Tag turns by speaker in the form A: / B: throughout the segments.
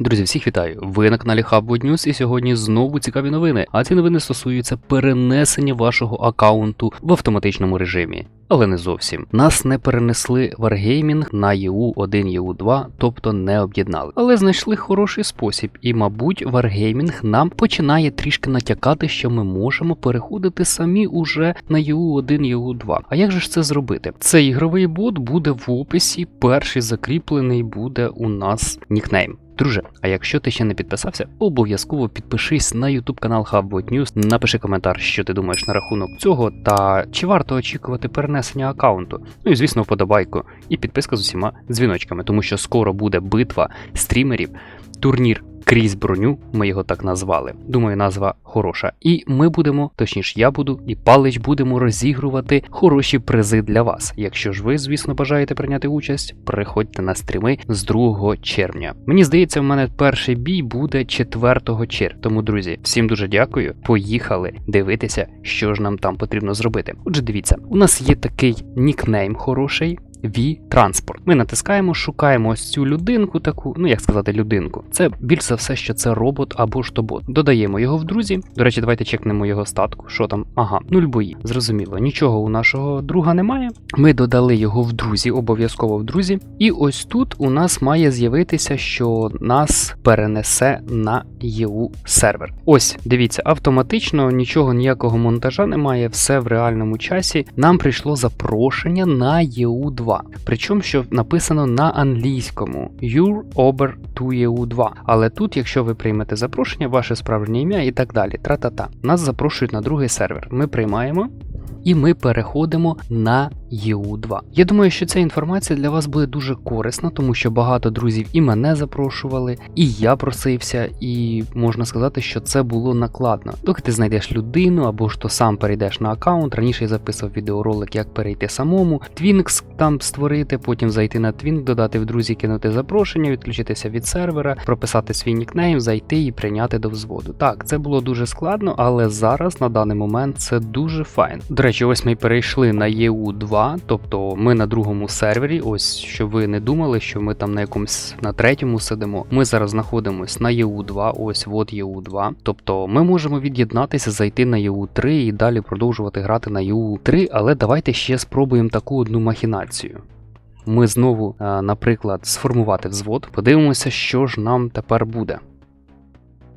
A: Друзі, всіх вітаю! Ви на каналі Hubwood News і сьогодні знову цікаві новини. А ці новини стосуються перенесення вашого аккаунту в автоматичному режимі. Але не зовсім. Нас не перенесли Wargaming на EU1, EU2, тобто не об'єднали. Але знайшли хороший спосіб, і, мабуть, Wargaming нам починає трішки натякати, що ми можемо переходити самі уже на EU1, EU2. А як же ж це зробити? Цей ігровий бот буде в описі. Перший закріплений буде у нас нікнейм. Друже, а якщо ти ще не підписався, обов'язково підпишись на YouTube канал Hubbot News, напиши коментар, що ти думаєш на рахунок цього, та чи варто очікувати перенесення аккаунту. Ну і звісно, вподобайку і підписка з усіма дзвіночками, тому що скоро буде битва стрімерів, турнір. Крізь броню, ми його так назвали. Думаю, назва хороша. І ми будемо, точніше, я буду і Палич будемо розігрувати хороші призи для вас. Якщо ж ви, звісно, бажаєте прийняти участь, приходьте на стріми з 2 червня. Мені здається, в мене перший бій буде 4 червня. Тому, друзі, всім дуже дякую. Поїхали дивитися, що ж нам там потрібно зробити. Отже, дивіться, у нас є такий нікнейм хороший. V-транспорт. Ми натискаємо, шукаємо ось цю людинку, таку, ну як сказати, людинку. Це більш за все, що це робот або ж то бот. Додаємо його в друзі. До речі, давайте чекнемо його статку. Що там? Ага, нуль бої. Зрозуміло, нічого у нашого друга немає. Ми додали його в друзі, обов'язково в друзі. І ось тут у нас має з'явитися, що нас перенесе на EU сервер. Ось, дивіться, автоматично нічого ніякого монтажа немає, все в реальному часі. Нам прийшло запрошення на EU2. Причому, що написано на англійському Your over to EU2. Але тут, якщо ви приймете запрошення, ваше справжнє ім'я і так далі, тра-та-та, нас запрошують на другий сервер. Ми приймаємо. І ми переходимо на EU2. Я думаю, що ця інформація для вас буде дуже корисна, тому що багато друзів і мене запрошували, і я просився, і можна сказати, що це було накладно. Доки ти знайдеш людину або ж то сам перейдеш на аккаунт. Раніше я записував відеоролик, як перейти самому, Twinks там створити, потім зайти на Twink, додати в друзі, кинути запрошення, відключитися від сервера, прописати свій нікнейм, зайти і прийняти до взводу. Так, це було дуже складно, але зараз на даний момент це дуже файн. До речі, ось ми перейшли на EU2, тобто ми на другому сервері. Ось щоб ви не думали, що ми там на якомусь на третьому сидимо. Ми зараз знаходимося на EU2, ось от EU2. Тобто ми можемо від'єднатися, зайти на EU3 і далі продовжувати грати на EU3, але давайте ще спробуємо таку одну махінацію. Ми знову, е, наприклад, сформувати взвод, подивимося, що ж нам тепер буде.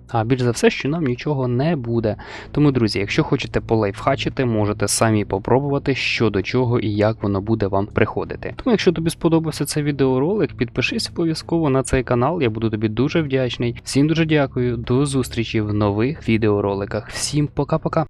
A: А більш за все, що нам нічого не буде. Тому, друзі, якщо хочете полайфхачити, можете самі попробувати, що до чого і як воно буде вам приходити. Тому, якщо тобі сподобався цей відеоролик, підпишись обов'язково на цей канал, я буду тобі дуже вдячний. Всім дуже дякую, до зустрічі в нових відеороликах. Всім пока-пока.